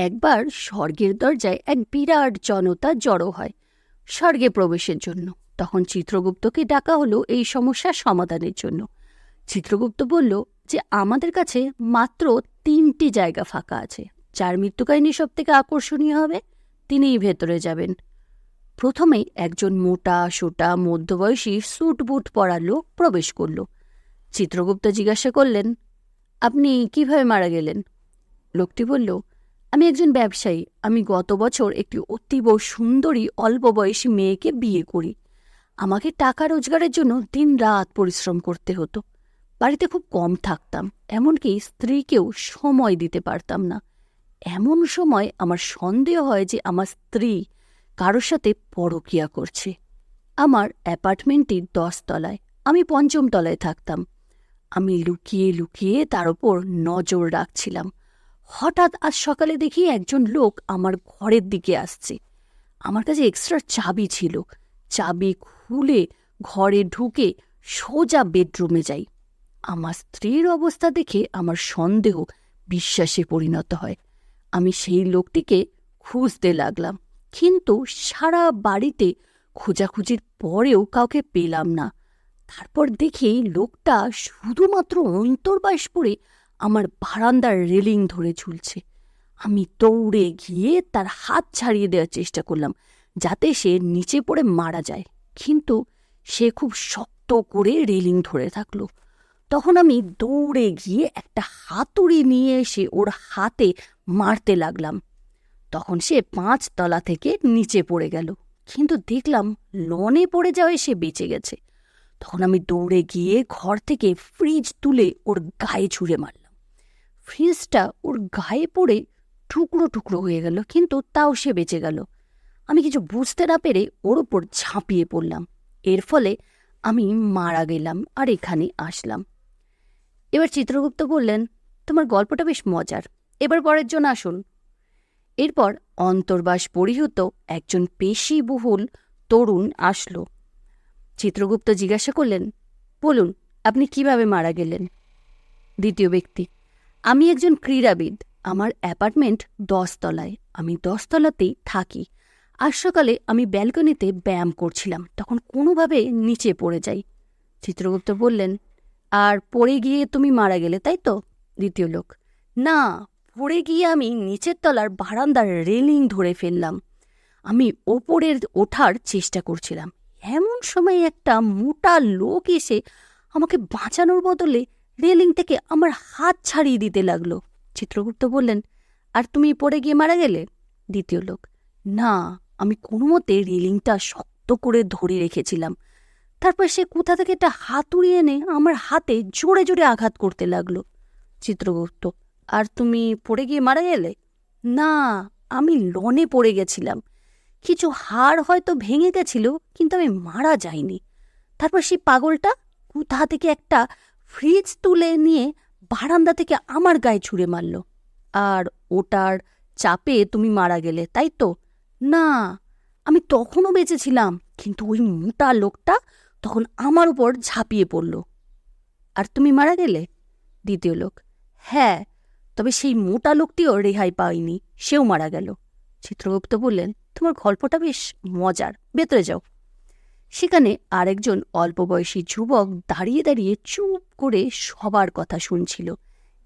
একবার স্বর্গের দরজায় এক বিরাট জনতা জড়ো হয় স্বর্গে প্রবেশের জন্য। তখন চিত্রগুপ্তকে ডাকা হলো এই সমস্যার সমাধানের জন্য। চিত্রগুপ্ত বলল যে, আমাদের কাছে মাত্র তিনটি জায়গা ফাঁকা আছে। যার মৃত্যু কাহিনী সব থেকে আকর্ষণীয় হবে, তিনিই ভেতরে যাবেন। প্রথমেই একজন মোটা, সোটা, মধ্যবয়সী স্যুট বুট পরা লোক প্রবেশ করল। চিত্রগুপ্ত জিজ্ঞাসা করলেন, আপনি কীভাবে মারা গেলেন? লোকটি বলল আমি একজন ব্যবসায়ী। আমি গত বছর একটি অতীব সুন্দরী, অল্প বয়সী মেয়েকে বিয়ে করি। আমাকে টাকা রোজগারের জন্য দিন রাত পরিশ্রম করতে হতো। বাড়িতে খুব কম থাকতাম, এমনকি স্ত্রীকেও সময় দিতে পারতাম না। এমন সময় আমার সন্দেহ হয় যে আমার স্ত্রী কারোর সাথে পরকিয়া করছে। আমার অ্যাপার্টমেন্টটি দশতলায়, আমি পঞ্চম তলায় থাকতাম। আমি লুকিয়ে লুকিয়ে তার ওপর নজর রাখছিলাম। হঠাৎ আজ সকালে দেখি একজন লোক আমার ঘরের দিকে আসছে। আমার কাছে এক্সট্রা চাবি ছিল। চাবি খুলে ঘরে ঢুকে সোজা বেডরুমে যাই। আমার স্ত্রীর অবস্থা দেখে আমার সন্দেহ বিশ্বাসে পরিণত হয়। আমি সেই লোকটিকে খুঁজতে লাগলাম, কিন্তু সারা বাড়িতে খোঁজাখুঁজির পরেও কাউকে পেলাম না। তারপর দেখি লোকটা শুধুমাত্র অন্তর্বাস পরে আমার বারান্দার রেলিং ধরে ঝুলছে। আমি দৌড়ে গিয়ে তার হাত ছাড়িয়ে দেওয়ার চেষ্টা করলাম, যাতে সে নিচে পড়ে মারা যায়। কিন্তু সে খুব শক্ত করে রেলিং ধরে থাকল। তখন আমি দৌড়ে গিয়ে একটা হাতুড়ি নিয়ে এসে ওর হাতে মারতে লাগলাম। তখন সে পাঁচ তলা থেকে নিচে পড়ে গেল। কিন্তু দেখলাম লনে পড়ে যাওয়ায় সে বেঁচে গেছে। তখন আমি দৌড়ে গিয়ে ঘর থেকে ফ্রিজ তুলে ওর গায়ে ছুঁড়ে মারলাম। ফ্রিজটা ওর গায়ে পড়ে টুকরো টুকরো হয়ে গেল, কিন্তু তাও সে বেঁচে গেল। আমি কিছু বুঝতে না পেরে ওর ওপর ঝাঁপিয়ে পড়লাম। এর ফলে আমি মারা গেলাম আর এখানে আসলাম। এবার চিত্রগুপ্ত বললেন, তোমার গল্পটা বেশ মজার। এবার পরের জন্য আসুন। এরপর অন্তর্বাস পরিহত একজন পেশিবহুল তরুণ আসলো। চিত্রগুপ্ত জিজ্ঞাসা করলেন, বলুন, আপনি কীভাবে মারা গেলেন? দ্বিতীয় ব্যক্তি আমি একজন ক্রীড়াবিদ। আমার অ্যাপার্টমেন্ট দশতলায়। আমি দশতলাতেই থাকি। আজ সকালে আমি ব্যালকনিতে ব্যায়াম করছিলাম। তখন কোনোভাবে নিচে পড়ে যাই। চিত্রগুপ্ত বললেন, আর পড়ে গিয়ে তুমি মারা গেলে, তাই তো? দ্বিতীয় লোক, না, পড়ে গিয়ে আমি নিচের তলার বারান্দার রেলিং ধরে ফেললাম। আমি ওপরের ওঠার চেষ্টা করছিলাম। এমন সময় একটা মোটা লোক এসে আমাকে বাঁচানোর বদলে রেলিং থেকে আমার হাত ছাড়িয়ে দিতে লাগল। চিত্রগুপ্ত বললেন, আর তুমি পড়ে গিয়ে মারা গেলে? দ্বিতীয় লোক, না, আমি কোনো মতে রেলিংটা শক্ত করে ধরে রেখেছিলাম। তারপর সে কোথা থেকে একটা হাতুড়ি এনে আমার হাতে জোরে জোরে আঘাত করতে লাগল? চিত্রগুপ্ত, আর তুমি পড়ে গিয়ে মারা গেলে? না, আমি লনে পড়ে গেছিলাম। কিছু হাড় হয়তো ভেঙে গেছিল, কিন্তু আমি মারা যাইনি। তারপর সেই পাগলটা কোথা থেকে একটা ফ্রিজ তুলে নিয়ে বারান্দা থেকে আমার গায়ে ছুঁড়ে মারল। আর ওটার চাপে তুমি মারা গেলে, তাই তো? না, আমি তখনও বেঁচেছিলাম, কিন্তু ওই মোটা লোকটা তখন আমার উপর ঝাঁপিয়ে পড়ল। আর তুমি মারা গেলে? দ্বিতীয় লোক। হ্যাঁ তবে সেই মোটা লোকটিও রেহাই পায়নি, সেও মারা গেল। চিত্রগুপ্ত বললেন, তোমার গল্পটা বেশ মজার। ভেতরে যাও। সেখানে আরেকজন অল্প বয়সী যুবক দাঁড়িয়ে দাঁড়িয়ে চুপ করে সবার কথা শুনছিল।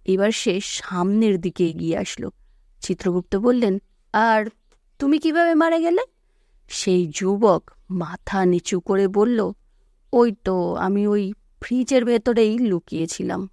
এবার সে সামনের দিকে এগিয়ে আসলো। চিত্রগুপ্ত বললেন, আর তুমি কীভাবে মারা গেলে? সেই যুবক মাথা নিচু করে বলল, ওই তো, আমি ওই ফ্রিজের ভেতরেই লুকিয়েছিলাম।